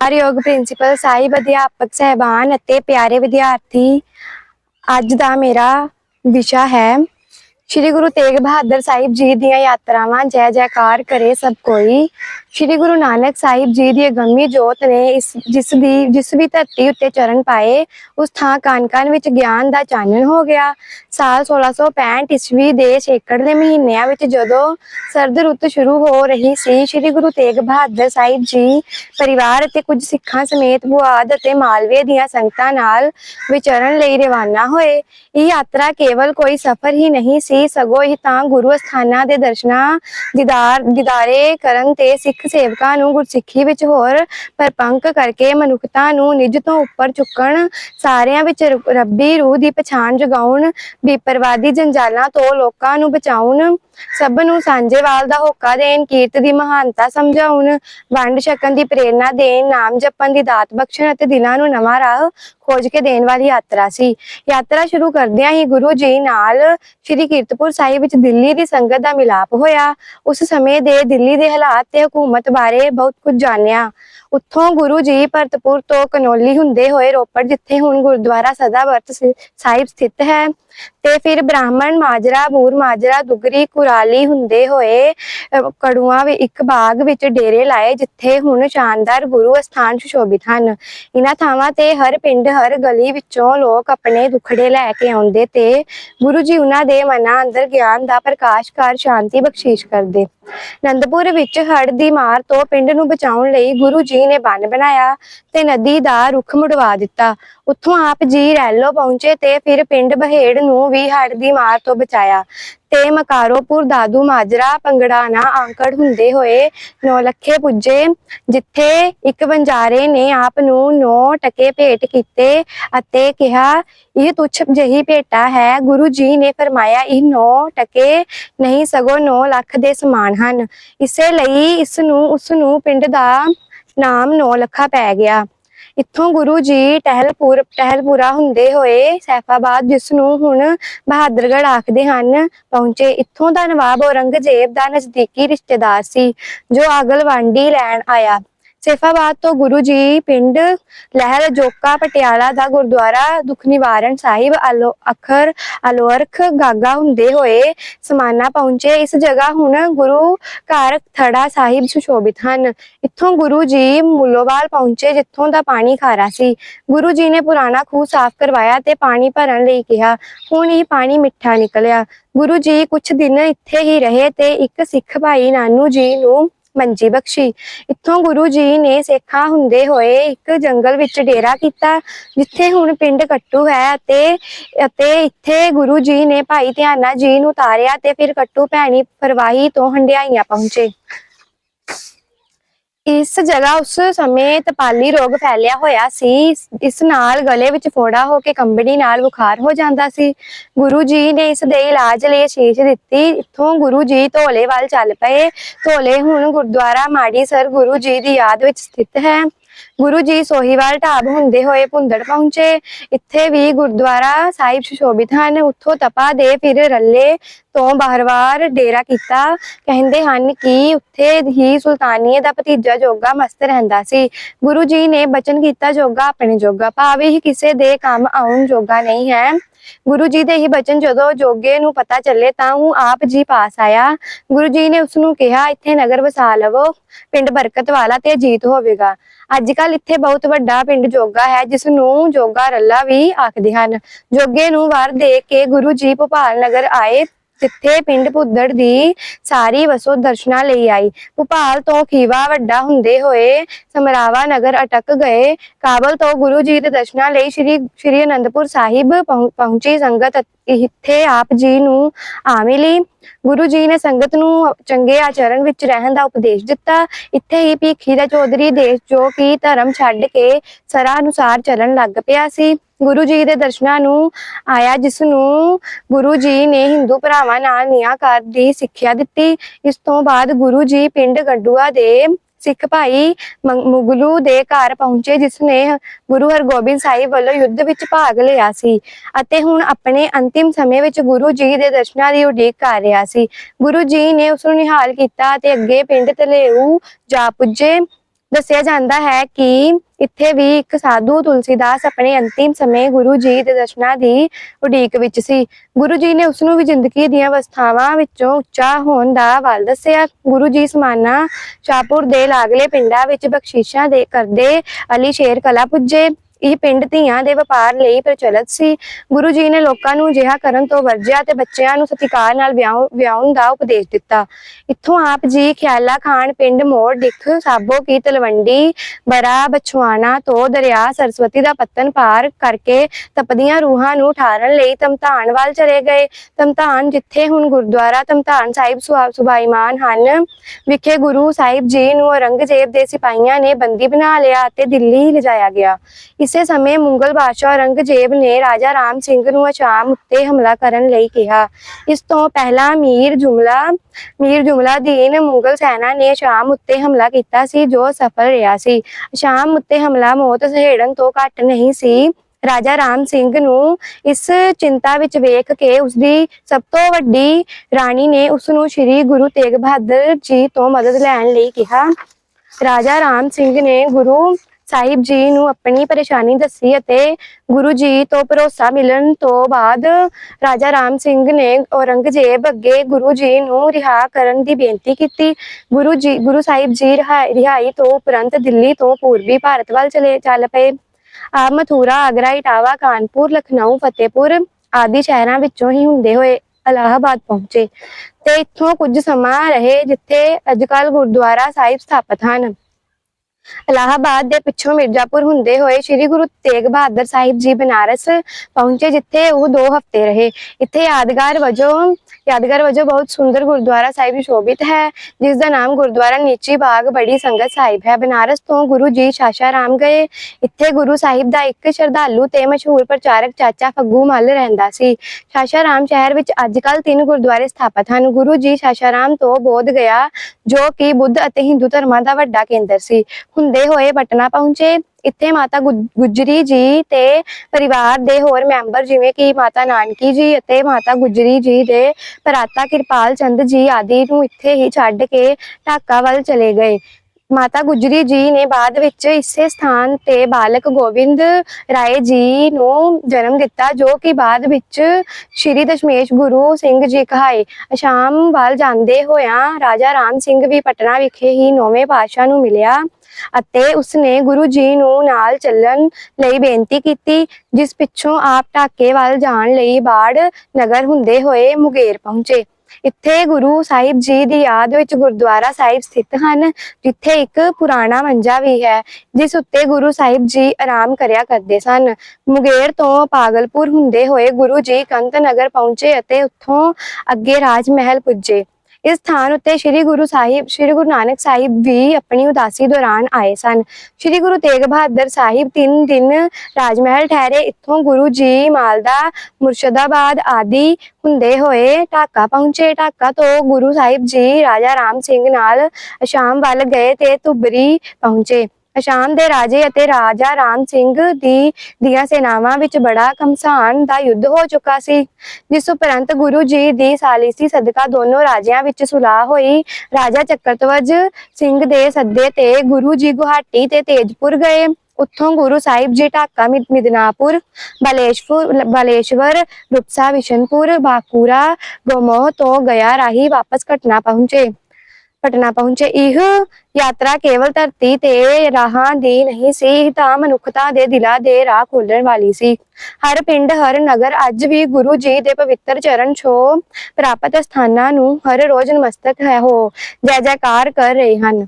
ਯੋਗ ਪ੍ਰਿੰਸੀਪਲ ਸਾਹਿਬ ਅਧਿਆਪਕ ਸਹਿਬਾਨ ਅਤੇ ਪਿਆਰੇ ਵਿਦਿਆਰਥੀ ਅੱਜ ਦਾ ਮੇਰਾ ਵਿਸ਼ਾ ਹੈ ਸ਼੍ਰੀ ਗੁਰੂ ਤੇਗ ਬਹਾਦਰ ਸਾਹਿਬ ਜੀ ਦੀਆਂ ਯਾਤਰਾਵਾਂ ਜੈ ਜੈਕਾਰ ਕਰੇ ਸਭ ਕੋਈ ਸ਼੍ਰੀ ਗੁਰੂ ਨਾਨਕ ਸਾਹਿਬ ਜੀ ਦੀ ਅਗੰਮੀ ਜੋਤ ਨੇ ਇਸ ਜਿਸ ਦੀ ਜਿਸ ਵੀ ਧਰਤੀ ਉੱਤੇ ਚਰਨ ਪਾਏ ਉਸ ਥਾਂ ਕਣ ਕਣ ਵਿੱਚ ਗਿਆਨ ਦਾ ਚਾਨਣ ਹੋ ਗਿਆ ਸਾਲ 1665 ਈਸਵੀ ਦੇ ਸੇਕੜ ਦੇ ਮਹੀਨਿਆਂ ਵਿੱਚ ਜਦੋਂ ਸਰਦ ਰੁੱਤ ਸ਼ੁਰੂ ਹੋ ਰਹੀ ਸੀ ਸ਼੍ਰੀ ਗੁਰੂ ਤੇਗ ਬਹਾਦਰ ਸਾਹਿਬ ਜੀ ਪਰਿਵਾਰ ਅਤੇ ਕੁਝ ਸਿੱਖਾਂ ਸਮੇਤ ਬੁਆਦ ਅਤੇ ਮਾਲਵੇ ਦੀਆਂ ਸੰਗਤਾਂ ਨਾਲ ਵਿਚਰਨ ਲਈ ਰਵਾਨਾ ਹੋਏ ਇਹ ਯਾਤਰਾ ਕੇਵਲ ਕੋਈ ਸਫ਼ਰ ਹੀ ਨਹੀਂ ਸੀ ਸਗੋਂ ਇਹ ਤਾਂ ਗੁਰੂ ਅਸਥਾਨਾਂ ਦੇ ਦਰਸ਼ਨਾਂ ਦੀਦਾਰ ਦੀਦਾਰੇ ਕਰਨ ਤੇ ਸਿੱਖ ਸੇਵਕਾਂ ਨੂੰ ਗੁਰਸਿੱਖੀ ਵਿੱਚ ਹੋਰ ਪਰਪੰਕ ਕਰਕੇ ਮਨੁੱਖਤਾ ਨੂੰ ਨਿਜ ਤੋਂ ਉੱਪਰ ਚੁੱਕਣ, ਸਾਰਿਆਂ ਵਿੱਚ ਰੱਬੀ ਰੂਹ ਦੀ ਪਛਾਣ ਜਗਾਉਣ ਬੇਪਰਵਾਦੀ ਜੰਜਾਲਾਂ ਤੋਂ ਲੋਕਾਂ ਨੂੰ ਬਚਾਉਣ, ਸਭ ਨੂੰ ਸਾਂਝੇਵਾਲ ਦਾ ਹੋਕਾ ਦੇਣ, ਕੀਰਤ ਦੀ ਮਹਾਨਤਾ ਸਮਝਾਉਣ, ਵੰਡ ਛਕਣ ਦੀ ਪ੍ਰੇਰਣਾ ਦੇਣ, ਨਾਮ ਜਪਣ ਦੀ ਦਾਤ ਬਖਸ਼ਣ ਅਤੇ ਦਿਲਾਂ ਨੂੰ ਨਵਾਂ ਰਾਹ ਖੋਜ ਕੇ ਦੇਣ ਵਾਲੀ ਯਾਤਰਾ ਸੀ। ਯਾਤਰਾ ਸ਼ੁਰੂ ਕਰਦਿਆਂ ਹੀ ਗੁਰੂ ਜੀ ਨਾਲ ਸ੍ਰੀ ਕੀਰਤਪੁਰ ਸਾਹਿਬ ਵਿੱਚ ਦਿੱਲੀ ਦੀ ਸੰਗਤ ਦਾ ਮਿਲਾਪ ਹੋਇਆ। ਉਸ ਸਮੇਂ ਦੇ ਦਿੱਲੀ ਦੇ ਹਾਲਾਤ ਤੇ ਹਕੂਮਤ ਬਾਰੇ ਬਹੁਤ ਕੁਝ ਜਾਣਿਆ। ਉੱਥੋਂ ਗੁਰੂ ਜੀ ਭਰਤਪੁਰ ਤੋਂ ਕਨੋਲੀ ਹੁੰਦੇ ਹੋਏ ਰੋਪੜ, ਜਿੱਥੇ ਹੁਣ ਗੁਰਦੁਆਰਾ ਸਦਾਵਰਤ ਸ- ਸਾਹਿਬ ਸਥਿਤ ਹੈ। ਤੇ ਫਿਰ ਬ੍ਰਾਹਮਣ ਮਾਜਰਾ, ਬੂਰ ਮਾਜਰਾ, ਦੁਗਰੀ, ਕੁਰਾਲੀ ਹੁੰਦੇ ਹੋਏ ਕੜੂਆਂ ਵੀ ਇੱਕ ਬਾਗ ਵਿੱਚ ਡੇਰੇ ਲਾਏ, ਜਿੱਥੇ ਹੁਣ ਸ਼ਾਨਦਾਰ ਗੁਰੂ ਅਸਥਾਨ ਸੁਸ਼ੋਭਿਤ ਹਨ। ਇਹਨਾਂ ਥਾਵਾਂ ਤੇ ਹਰ ਪਿੰਡ, ਹਰ ਗਲੀ ਵਿੱਚੋਂ ਲੋਕ ਆਪਣੇ ਦੁੱਖੜੇ ਲੈ ਕੇ ਆਉਂਦੇ ਤੇ ਗੁਰੂ ਜੀ ਉਹਨਾਂ ਦੇ ਮਨਾਂ ਅੰਦਰ ਗਿਆਨ ਦਾ ਪ੍ਰਕਾਸ਼ ਕਰ ਸ਼ਾਂਤੀ ਬਖਸ਼ੀਸ਼ ਕਰਦੇ। ਨੰਦਪੁਰ ਵਿੱਚ ਹੜ੍ਹ ਦੀ ਮਾਰ ਤੋਂ ਪਿੰਡ ਨੂੰ ਬਚਾਉਣ ਲਈ ਗੁਰੂ ਜੀ ਨੇ ਬੰਨ ਬਣਾਇਆ ਤੇ ਨਦੀ ਦਾ ਰੁੱਖ ਮੁੜਵਾ ਦਿੱਤਾ। ਉੱਥੋਂ ਆਪ ਜੀ ਰੈਲੋ ਪਹੁੰਚੇ ਤੇ ਫਿਰ ਪਿੰਡ ਬਹੇੜ ਨੂੰ ਵੀ ਹੜ ਦੀ ਮਾਰ ਤੋਂ ਬਚਾਇਆ। ਤੇ ਮਕਾਰੋਪੁਰ, ਦਾਦੂ, ਮਾਜਰਾ ਪੰਗੜਾਣਾ ਆਂਕੜ ਹੁੰਦੇ ਹੋਏ ਨੌ ਲੱਖੇ ਪੁੱਜੇ, ਜਿੱਥੇ ਇੱਕ ਵੰਜਾਰੇ ਨੇ ਆਪ ਨੂੰ 9 ਟਕੇ ਭੇਟ ਕੀਤੇ ਅਤੇ ਕਿਹਾ, ਇਹ ਤੁੱਛ ਜਹੀ ਭੇਟਾ ਹੈ। ਗੁਰੂ ਜੀ ਨੇ ਫਰਮਾਇਆ, ਇਹ 9 ਟਕੇ ਨਹੀਂ, ਸਗੋਂ 9 ਲੱਖ ਦੇ ਸਮਾਨ ਹਨ। ਇਸੇ ਲਈ ਇਸ ਨੂੰ, ਉਸ ਨੂੰ ਪਿੰਡ ਦਾ ਨਾਮ 9 ਲੱਖਾ ਪੈ ਗਿਆ। ਇੱਥੋਂ ਗੁਰੂ ਜੀ ਟਹਿਲਪੁਰ, ਟਹਿਲਪੁਰਾ ਹੁੰਦੇ ਹੋਏ ਸੈਫਾਬਾਦ ਜਿਸ ਨੂੰ ਹੁਣ ਬਹਾਦਰਗੜ੍ਹ ਆਖਦੇ ਹਨ, ਪਹੁੰਚੇ। ਇੱਥੋਂ ਦਾ ਨਵਾਬ ਔਰੰਗਜ਼ੇਬ ਦਾ ਨਜ਼ਦੀਕੀ ਰਿਸ਼ਤੇਦਾਰ ਸੀ, ਜੋ ਆਗਲਵਾਂਡੀ ਲੈਣ ਆਇਆ। ਸੇਫਾਬਾਦ ਤੋਂ ਗੁਰੂ ਜੀ ਪਿੰਡ ਲਹਿਰ ਜੋਕਾ ਪਟਿਆਲਾ ਦਾ ਗੁਰਦੁਆਰਾ ਦੁੱਖ ਨਿਵਾਰਨ ਸਾਹਿਬ ਅਲੋ ਅਖਰ ਅਲੋਰਖ ਗਾਗਾ ਹੁੰਦੇ ਹੋਏ ਸਮਾਨਾ ਪਹੁੰਚੇ। ਇਸ ਜਗ੍ਹਾ ਹੁਣ ਗੁਰੂ ਘਰ ਥੜਾ ਸਾਹਿਬ ਸੁਸ਼ੋਭਿਤ ਹਨ। ਇੱਥੋਂ ਗੁਰੂ ਜੀ ਮੁੱਲੋਵਾਲ ਪਹੁੰਚੇ ਜਿੱਥੋਂ ਦਾ ਪਾਣੀ ਖਾਰਾ ਸੀ। ਗੁਰੂ ਜੀ ਨੇ ਪੁਰਾਣਾ ਖੂਹ ਸਾਫ਼ ਕਰਵਾਇਆ ਤੇ ਪਾਣੀ ਭਰਨ ਲਈ ਕਿਹਾ। ਹੁਣ ਇਹ ਪਾਣੀ ਮਿੱਠਾ ਨਿਕਲਿਆ। ਗੁਰੂ ਜੀ ਕੁਝ ਦਿਨ ਇੱਥੇ ਹੀ ਰਹੇ ਤੇ ਇੱਕ ਸਿੱਖ ਭਾਈ ਨਾਨੂ ਜੀ ਨੂੰ ਮੰਜੀ ਬਖਸ਼ੀ। ਇੱਥੋਂ ਗੁਰੂ ਜੀ ਨੇ ਸੇਖਾਂ ਹੁੰਦੇ ਹੋਏ ਇੱਕ ਜੰਗਲ ਵਿੱਚ ਡੇਰਾ ਕੀਤਾ, ਜਿੱਥੇ ਹੁਣ ਪਿੰਡ ਕੱਟੂ ਹੈ ਅਤੇ ਅਤੇ ਇੱਥੇ ਗੁਰੂ ਜੀ ਨੇ ਭਾਈ ਧਿਆਨਾ ਜੀ ਨੂੰ ਉਤਾਰਿਆ ਤੇ ਫਿਰ ਕੱਟੂ ਭੈਣੀ ਫਰਵਾਹੀ ਤੋਂ ਹੰਡਿਆਈਆਂ ਪਹੁੰਚੇ। ਇਸ ਜਗ੍ਹਾ ਉਸ ਸਮੇਂ ਤਪਾਲੀ ਰੋਗ ਫੈਲਿਆ ਹੋਇਆ ਸੀ। ਇਸ- ਨਾਲ ਗਲੇ ਵਿੱਚ ਫੋੜਾ ਹੋ ਕੇ ਕੰਬਣੀ ਨਾਲ ਬੁਖਾਰ ਹੋ ਜਾਂਦਾ ਸੀ। ਗੁਰੂ ਜੀ ਨੇ ਇਸ ਦੇ ਇਲਾਜ ਲਈ ਅਸ਼ੀਸ਼ ਦਿੱਤੀ। ਇੱਥੋਂ ਗੁਰੂ ਜੀ ਧੋਲੇ ਵੱਲ ਚੱਲ ਪਏ। ਧੋਲੇ ਹੁਣ ਗੁਰਦੁਆਰਾ ਮਾੜੀ ਸਰ ਗੁਰੂ ਜੀ ਦੀ ਯਾਦ ਵਿੱਚ ਸਥਿਤ ਹੈ। ਗੁਰੂ ਜੀ ਸੋਹੀਵਾਲ ਢਾਬ ਹੁੰਦੇ ਹੋਏ ਭੁੰਦੜ ਪਹੁੰਚੇ। ਇੱਥੇ ਵੀ ਗੁਰਦੁਆਰਾ ਸਾਹਿਬ ਸੁਸ਼ੋਭਿਤ ਹਨ। ਉੱਥੋਂ ਤਪਾ ਦੇ ਫਿਰ ਰੱਲੇ ਤੋਂ ਬਾਹਰਵਾਰ ਡੇਰਾ ਕੀਤਾ। ਕਹਿੰਦੇ ਹਨ ਕਿ ਉੱਥੇ ਹੀ ਸੁਲਤਾਨੀਏ ਦਾ ਭਤੀਜਾ ਜੋਗਾ ਮਸਤ ਰਹਿੰਦਾ ਸੀ। ਗੁਰੂ ਜੀ ਨੇ ਬਚਨ ਕੀਤਾ, ਜੋਗਾ ਆਪਣੇ ਜੋਗਾ। ਭਾਵੇਂ ਹੀ ਕਿਸੇ ਦੇ ਕੰਮ ਆਉਣ ਜੋਗਾ ਨਹੀਂ ਹੈ। ਗੁਰੂ ਜੀ ਦੇ ਹੀ ਬਚਨ ਜਦੋਂ ਜੋਗੇ ਨੂੰ ਪਤਾ ਚੱਲੇ ਤਾਂ ਉਹ ਆਪ ਜੀ ਪਾਸ ਆਇਆ। ਗੁਰੂ ਜੀ ਨੇ ਉਸ ਨੂੰ ਕਿਹਾ, ਇੱਥੇ ਨਗਰ ਵਸਾ ਲਵੋ। ਪਿੰਡ ਬਰਕਤ ਵਾਲਾ ਤੇ ਅਜੀਤ ਹੋਵੇਗਾ। ਅੱਜ ਕੱਲ ਇੱਥੇ ਬਹੁਤ ਵੱਡਾ ਪਿੰਡ ਜੋਗਾ ਹੈ, ਜਿਸ ਨੂੰ ਜੋਗਾ ਰੱਲਾ ਵੀ ਆਖਦੇ ਹਨ। ਜੋਗੇ ਨੂੰ ਵਾਰ ਦੇ ਕੇ ਗੁਰੂ ਜੀ ਭੋਪਾਲ ਨਗਰ ਆਏ। ਜਿੱਥੇ ਪਿੰਡ ਪੁੱਦੜ ਦੀ ਸਾਰੀ ਵਸੋ ਦਰਸ਼ਨਾਂ ਲਈ ਆਈ। ਭੋਪਾਲ ਤੋਂ ਖੀਵਾ ਵੱਡਾ ਹੁੰਦੇ ਹੋਏ ਸਮਰਾਵਾ ਨਗਰ ਅਟਕ ਗਏ। ਕਾਬਲ ਤੋਂ ਗੁਰੂ ਜੀ ਦੇ ਦਰਸ਼ਨਾਂ ਲਈ ਸ਼੍ਰੀ ਸ਼੍ਰੀ ਅਨੰਦਪੁਰ ਸਾਹਿਬ ਪਹੁੰ- ਪਹੁੰਚੀ ਸੰਗਤ ਇੱਥੇ ਆਪ ਜੀ ਨੂੰ ਆ ਮਿਲੀ ਗੁਰੂ ਜੀ ਨੇ ਸੰਗਤ ਨੂੰ ਚੰਗੇ ਆਚਰਣ ਵਿੱਚ ਰਹਿਣ ਦਾ ਉਪਦੇਸ਼ ਦਿੱਤਾ। ਇੱਥੇ ਹੀ ਭੀਖੀ ਦਾ ਚੌਧਰੀ ਦੇਸ਼ ਜੋ ਕਿ ਧਰਮ ਛੱਡ ਕੇ ਸਰਾ ਅਨੁਸਾਰ ਚੱਲਣ ਲੱਗ ਪਿਆ ਸੀ। ਗੁਰੂ ਜੀ ਦੇ ਦਰਸ਼ਨਾਂ ਨੂੰ ਆਇਆ, ਜਿਸ ਨੂੰ ਗੁਰੂ ਜੀ ਨੇ ਹਿੰਦੂ ਭਰਾਵਾਂ ਨਾਲ ਨਿਆਂ ਦੀ ਸਿੱਖਿਆ ਦਿੱਤੀ। ਇਸ ਤੋਂ ਬਾਅਦ ਗੁਰੂ ਜੀ ਪਿੰਡ ਗੱਡੂਆ ਦੇ ਸਿੱਖ ਭਾਈ ਮੁਗਲੂ ਦੇ ਘਰ ਪਹੁੰਚੇ, ਜਿਸ ਨੇ ਗੁਰੂ ਹਰਗੋਬਿੰਦ ਸਾਹਿਬ ਵੱਲੋਂ ਯੁੱਧ ਵਿੱਚ ਭਾਗ ਲਿਆ ਸੀ ਅਤੇ ਹੁਣ ਆਪਣੇ ਅੰਤਿਮ ਸਮੇਂ ਵਿੱਚ ਗੁਰੂ ਜੀ ਦੇ ਦਰਸ਼ਨਾਂ ਦੀ ਉਡੀਕ ਕਰ ਰਿਹਾ ਸੀ। ਗੁਰੂ ਜੀ ਨੇ ਉਸ ਨੂੰ ਨਿਹਾਲ ਕੀਤਾ ਤੇ ਅੱਗੇ ਪਿੰਡ ਤਲੇਊ ਜਾ ਪੁੱਜੇ। ਦੱਸਿਆ ਜਾਂਦਾ ਹੈ ਕਿ ਇੱਥੇ ਵੀ ਇੱਕ ਸਾਧੂ ਤੁਲਸੀਦਾਸ ਆਪਣੇ ਅੰਤਿਮ ਸਮੇਂ ਗੁਰੂ ਜੀ ਦੇ ਦਰਸ਼ਨਾਂ ਦੀ ਉਡੀਕ ਵਿੱਚ ਸੀ। ਗੁਰੂ ਜੀ ਨੇ ਉਸ ਨੂੰ ਵੀ ਜ਼ਿੰਦਗੀ ਦੀਆਂ ਅਵਸਥਾਵਾਂ ਵਿੱਚੋਂ ਉੱਚਾ ਹੋਣ ਦਾ ਵੱਲ ਦੱਸਿਆ। ਗੁਰੂ ਜੀ ਸਮਾਨਾ ਸ਼ਾਹਪੁਰ ਦੇ ਲਾਗਲੇ ਪਿੰਡਾਂ ਵਿੱਚ ਬਖਸ਼ਿਸ਼ਾਂ ਦੇ ਕਰਦੇ ਅਲੀ ਸ਼ੇਰ ਕਲਾ ਪੁੱਜੇ। ਇਹ ਪਿੰਡ ਧੀਆਂ ਦੇ ਵਪਾਰ ਲਈ ਪ੍ਰਚਲਿਤ ਸੀ। ਗੁਰੂ ਜੀ ਨੇ ਲੋਕਾਂ ਨੂੰ ਅਜਿਹਾ ਕਰਨ ਤੋਂ ਵਰਜਿਆ ਤੇ ਬੱਚਿਆਂ ਨੂੰ ਸਤਿਕਾਰ ਨਾਲ ਵਿਆਹ- ਦਾ ਉਪਦੇਸ਼ ਦਿੱਤਾ। ਇੱਥੋਂ ਆਪ ਜੀ ਖਿਆਲਾ ਖਾਨ ਪਿੰਡ ਮੋੜ ਡਿੱਖ ਸਾਬੋ ਕੀ ਤਲਵੰਡੀ ਬਰਾ ਬਛਵਾਣਾ ਤੋਂ ਦਰਿਆ ਸਰਸਵਤੀ ਦਾ ਪੱਤਨ ਪਾਰ ਕਰਕੇ ਤਪਦੀਆਂ ਰੂਹਾਂ ਨੂੰ ਠਾਰਨ ਲਈ ਤਮਤਾਨ ਵੱਲ ਚਲੇ ਗਏ। ਤਮਤਾਨ ਜਿੱਥੇ ਹੁਣ ਗੁਰਦੁਆਰਾ ਤਮਤਾਨ ਸਾਹਿਬ ਸੁਆ- ਸੁਭਾਈਮਾਨ ਹਨ, ਵਿਖੇ ਗੁਰੂ ਸਾਹਿਬ ਜੀ ਨੂੰ ਔਰੰਗਜ਼ੇਬ ਦੇ ਸਿਪਾਹੀਆਂ ਨੇ ਬੰਦੀ ਬਣਾ ਲਿਆ ਅਤੇ ਦਿੱਲੀ ਲਿਜਾਇਆ ਗਿਆ। ਇਸੇ ਸਮੇਂ ਮੁਗਲ ਬਾਦਸ਼ਾਹ ਔਰੰਗਜ਼ੇਬ ਨੇ ਰਾਜਾ ਰਾਮ ਸਿੰਘ ਨੂੰ ਅਸ਼ਾਮ ਉੱਤੇ ਹਮਲਾ ਕਰਨ ਲਈ ਕਿਹਾ। ਇਸ ਤੋਂ ਪਹਿਲਾਂ ਮੀਰ ਜੁਮਲਾ ਮੀਰ ਜੁਮਲਾ ਦੀਨ ਮੁਗਲ ਸੈਨਾ ਨੇ ਸ਼ਾਮ ਉੱਤੇ ਹਮਲਾ ਕੀਤਾ ਸੀ, ਜੋ ਸਫਲ ਰਿਹਾ ਸੀ। ਸ਼ਾਮ ਉੱਤੇ ਹਮਲਾ ਮੌਤ ਸਹੇੜਨ ਤੋਂ ਘੱਟ ਨਹੀਂ ਸੀ। ਰਾਜਾ ਰਾਮ ਸਿੰਘ ਨੂੰ ਇਸ ਚਿੰਤਾ ਵਿੱਚ ਵੇਖ ਕੇ ਉਸਦੀ ਸਭ ਤੋਂ ਵੱਡੀ ਰਾਣੀ ਨੇ ਉਸ ਨੂੰ ਸ੍ਰੀ ਗੁਰੂ ਤੇਗ ਬਹਾਦਰ ਜੀ ਤੋਂ ਮਦਦ ਲੈਣ ਲਈ ਕਿਹਾ। ਰਾਜਾ ਰਾਮ ਸਿੰਘ ਨੇ ਗੁਰੂ ਸਾਹਿਬ ਜੀ ਨੂੰ ਆਪਣੀ ਪਰੇਸ਼ਾਨੀ ਦੱਸੀ ਅਤੇ ਗੁਰੂ ਜੀ ਤੋਂ ਭਰੋਸਾ ਮਿਲਣ ਤੋਂ ਬਾਅਦ ਰਾਜਾ ਰਾਮ ਸਿੰਘ ਨੇ ਔਰੰਗਜ਼ੇਬ ਅੱਗੇ ਗੁਰੂ ਜੀ ਨੂੰ ਰਿਹਾ ਕਰਨ ਦੀ ਬੇਨਤੀ ਕੀਤੀ। ਗੁਰੂ ਜੀ, ਗੁਰੂ ਸਾਹਿਬ ਜੀ ਰਿਹਾ- ਰਿਹਾਈ ਤੋਂ ਉਪਰੰਤ ਦਿੱਲੀ ਤੋਂ ਪੂਰਬੀ ਭਾਰਤ ਵੱਲ ਚਲੇ, ਚੱਲ ਪਏ। ਆਪ ਮਥੁਰਾ, ਆਗਰਾ, ਇਟਾਵਾ, ਕਾਨਪੁਰ, ਲਖਨਊ, ਫਤਿਹਪੁਰ ਆਦਿ ਸ਼ਹਿਰਾਂ ਵਿੱਚੋਂ ਹੀ ਹੁੰਦੇ ਹੋਏ ਅਲਾਹਾਬਾਦ ਪਹੁੰਚੇ। ਤੇ ਇੱਥੋਂ ਕੁਝ ਸਮਾਂ ਰਹੇ ਜਿੱਥੇ ਅੱਜਕੱਲ ਗੁਰਦੁਆਰਾ ਸਾਹਿਬ ਸਥਾਪਿਤ ਹਨ। ਇਲਾਹਾਬਾਦ ਦੇ ਪਿੱਛੋਂ ਮਿਰਜ਼ਾਪੁਰ ਹੁੰਦੇ ਹੋਏ ਸ੍ਰੀ ਗੁਰੂ ਤੇਗ ਬਹਾਦਰ ਸਾਹਿਬ ਜੀ ਬਨਾਰਸ ਪਹੁੰਚੇ, ਜਿੱਥੇ ਉਹ 2 ਹਫ਼ਤੇ ਰਹੇ। ਇੱਥੇ ਯਾਦਗਾਰ ਵਜੋਂ ਯਾਦਗਾਰ ਵਜੋਂ ਬਹੁਤ ਸੁੰਦਰ ਗੁਰਦੁਆਰਾ ਸਾਹਿਬ ਸ਼ੋਭਿਤ ਹੈ ਜਿਸ ਦਾ ਨਾਮ ਗੁਰਦੁਆਰਾ ਨੀਚੀ ਬਾਗ ਬੜੀ ਸੰਗਤ ਸਾਹਿਬ ਹੈ। ਬਨਾਰਸ ਤੋਂ ਗੁਰੂ ਜੀ ਸ਼ਾਸ਼ਾਰਾਮ ਗਏ। ਇੱਥੇ ਗੁਰੂ ਸਾਹਿਬ ਦਾ ਇੱਕ ਸ਼ਰਧਾਲੂ ਤੇ ਮਸ਼ਹੂਰ ਪ੍ਰਚਾਰਕ ਚਾਚਾ ਫੱਗੂ ਮੱਲ ਰਹਿੰਦਾ ਸੀ। ਸਾਸ਼ਾ ਰਾਮ ਸ਼ਹਿਰ ਵਿੱਚ ਅੱਜ ਅੱਜਕੱਲ ਤਿੰਨ ਗੁਰਦੁਆਰੇ ਸਥਾਪਿਤ ਹਨ। ਗੁਰੂ ਜੀ ਸ਼ਾਸ਼ਾਰਾਮ ਤੋਂ ਬੋਧ ਗਿਆ, ਜੋ ਕਿ ਬੁੱਧ ਅਤੇ ਹਿੰਦੂ ਧਰਮਾਂ ਦਾ ਵੱਡਾ ਕੇਂਦਰ ਸੀ। ਹੁੰਦੇ ਹੋਏ ਪਟਨਾ ਪਹੁੰਚੇ। ਇੱਥੇ ਮਾਤਾ ਗੁ- ਗੁਜਰੀ ਜੀ ਤੇ ਪਰਿਵਾਰ ਦੇ ਹੋਰ ਮੈਂਬਰ ਜਿਵੇਂ ਕਿ ਮਾਤਾ ਨਾਨਕੀ ਜੀ ਅਤੇ ਮਾਤਾ ਗੁਜਰੀ ਜੀ ਦੇ ਭਰਾਤਾ ਕਿਰਪਾਲ ਚੰਦ ਜੀ ਆਦਿ ਨੂੰ ਇੱਥੇ ਹੀ ਛੱਡ ਕੇ ਢਾਕਾ ਵੱਲ ਚਲੇ ਗਏ। ਮਾਤਾ ਗੁਜਰੀ ਜੀ ਨੇ ਬਾਅਦ ਵਿੱਚ ਇਸੇ ਸਥਾਨ ਤੇ ਬਾਲਕ ਗੋਬਿੰਦ ਰਾਏ ਜੀ ਨੂੰ ਜਨਮ ਦਿੱਤਾ, ਜੋ ਕਿ ਬਾਅਦ ਵਿੱਚ ਸ਼੍ਰੀ ਦਸ਼ਮੇਸ਼ ਗੁਰੂ ਸਿੰਘ ਜੀ ਕਹਾਏ। ਅਸ਼ਾਮ ਵੱਲ ਜਾਂਦੇ ਹੋਇਆਂ ਰਾਜਾ ਰਾਮ ਸਿੰਘ ਵੀ ਪਟਨਾ ਵਿਖੇ ਹੀ ਨੌਵੇਂ ਪਾਤਸ਼ਾਹ ਨੂੰ ਮਿਲਿਆ। ਅਤੇ ਉਸਨੇ ਗੁਰੂ ਜੀ ਨੂੰ ਨਾਲ ਚੱਲਣ ਲਈ ਬੇਨਤੀ ਕੀਤੀ, ਜਿਸ ਪਿੱਛੋਂ ਆਪ ਢਾਕੇ ਵੱਲ ਜਾਣ ਲਈ ਬਾੜ ਨਗਰ ਹੁੰਦੇ ਹੋਏ ਮੁਗੇਰ ਪਹੁੰਚੇ। ਇੱਥੇ ਗੁਰੂ ਸਾਹਿਬ ਜੀ ਦੀ ਯਾਦ ਵਿੱਚ ਗੁਰਦੁਆਰਾ ਸਾਹਿਬ ਸਥਿਤ ਹਨ, ਜਿੱਥੇ ਇੱਕ ਪੁਰਾਣਾ ਮੰਜਾ ਵੀ ਹੈ, ਜਿਸ ਉੱਤੇ ਗੁਰੂ ਸਾਹਿਬ ਜੀ ਆਰਾਮ ਕਰਿਆ ਕਰਦੇ ਸਨ। ਮੁਗੇਰ ਤੋਂ ਪਾਗਲਪੁਰ ਹੁੰਦੇ ਹੋਏ ਗੁਰੂ ਜੀ ਕੰਤ ਨਗਰ ਪਹੁੰਚੇ ਅਤੇ ਉੱਥੋਂ ਅੱਗੇ ਰਾਜ ਮਹਿਲ ਪੁੱਜੇ। ਇਸ ਸਥਾਨ ਉੱਤੇ ਸ੍ਰੀ ਗੁਰੂ ਸਾਹਿਬ, ਸ੍ਰੀ ਗੁਰੂ ਨਾਨਕ ਸਾਹਿਬ ਵੀ ਆਪਣੀ ਉਦਾਸੀ ਦੌਰਾਨ ਆਏ ਸਨ। ਸ੍ਰੀ ਗੁਰੂ ਤੇਗ ਬਹਾਦਰ ਸਾਹਿਬ ਤਿੰਨ ਦਿਨ ਰਾਜ ਮਹਿਲ ਠਹਿਰੇ। ਇੱਥੋਂ ਗੁਰੂ ਜੀ ਮਾਲਦਾ, ਮੁਰਸ਼ਦਾਬਾਦ ਆਦਿ ਹੁੰਦੇ ਹੋਏ ਢਾਕਾ ਪਹੁੰਚੇ। ਢਾਕਾ ਤੋਂ ਗੁਰੂ ਸਾਹਿਬ ਜੀ ਰਾਜਾ ਰਾਮ ਸਿੰਘ ਨਾਲ ਸ਼ਾਮ ਵੱਲ ਗਏ ਤੇ ਧੁਬਰੀ ਪਹੁੰਚੇ। ਅਸ਼ਾਮ ਦੇ ਰਾਜੇ ਅਤੇ ਰਾਜਾ ਰਾਮ ਸਿੰਘ ਦੀ ਦੀਆਂ ਸੈਨਾਵਾਂ ਵਿੱਚ ਬੜਾ ਘਮਸਾਨ ਦਾ ਯੁੱਧ ਹੋ ਚੁੱਕਾ ਸੀ, ਜਿਸ ਉਪਰੰਤ ਗੁਰੂ ਜੀ ਦੀ ਸਾਲਿਸੀ ਸਦਕਾ ਦੋਨੋਂ ਰਾਜਿਆਂ ਵਿੱਚ ਸੁਲਾਹ ਹੋਈ। ਰਾਜਾ ਚੱਕਰਤਵਜ ਸਿੰਘ ਦੇ ਸੱਦੇ ਤੇ ਗੁਰੂ ਜੀ ਗੁਹਾਟੀ ਤੇ ਤੇਜਪੁਰ ਗਏ। ਉੱਥੋਂ ਗੁਰੂ ਸਾਹਿਬ ਜੀ ਢਾਕਾ ਮਿ- ਮਿਦਨਾਪੁਰ ਬਾਲੇਸ਼ਵਰ ਬਾਲੇਸ਼ਵਰ, ਰੁਪਸਾ, ਵਿਸ਼ਨਪੁਰ, ਬਾਕੂਰਾ, ਗੋਮੋਹ ਤੋਂ ਗਿਆ ਰਾਹੀਂ ਵਾਪਸ ਘਟਨਾ ਪਹੁੰਚੇ। ਪਟਨਾ ਪਹੁੰਚੇ। ਇਹ ਯਾਤਰਾ ਕੇਵਲ ਧਰਤੀ ਤੇ ਰਾਹਾਂ ਦੀ ਨਹੀਂ ਸੀ ਤਾਂ ਮਨੁੱਖਤਾ ਦੇ ਦਿਲਾਂ ਦੇ ਰਾਹ ਖੋਲਣ ਵਾਲੀ ਸੀ। ਹਰ ਪਿੰਡ, ਹਰ ਨਗਰ ਅੱਜ ਵੀ ਗੁਰੂ ਜੀ ਦੇ ਪਵਿੱਤਰ ਚਰਨ ਛੋ ਪ੍ਰਾਪਤ ਸਥਾਨਾਂ ਨੂੰ ਹਰ ਰੋਜ਼ ਨਮਸਤਕ ਹੈ, ਹੋ ਜੈ ਜੈਕਾਰ ਕਰ ਰਹੇ ਹਨ।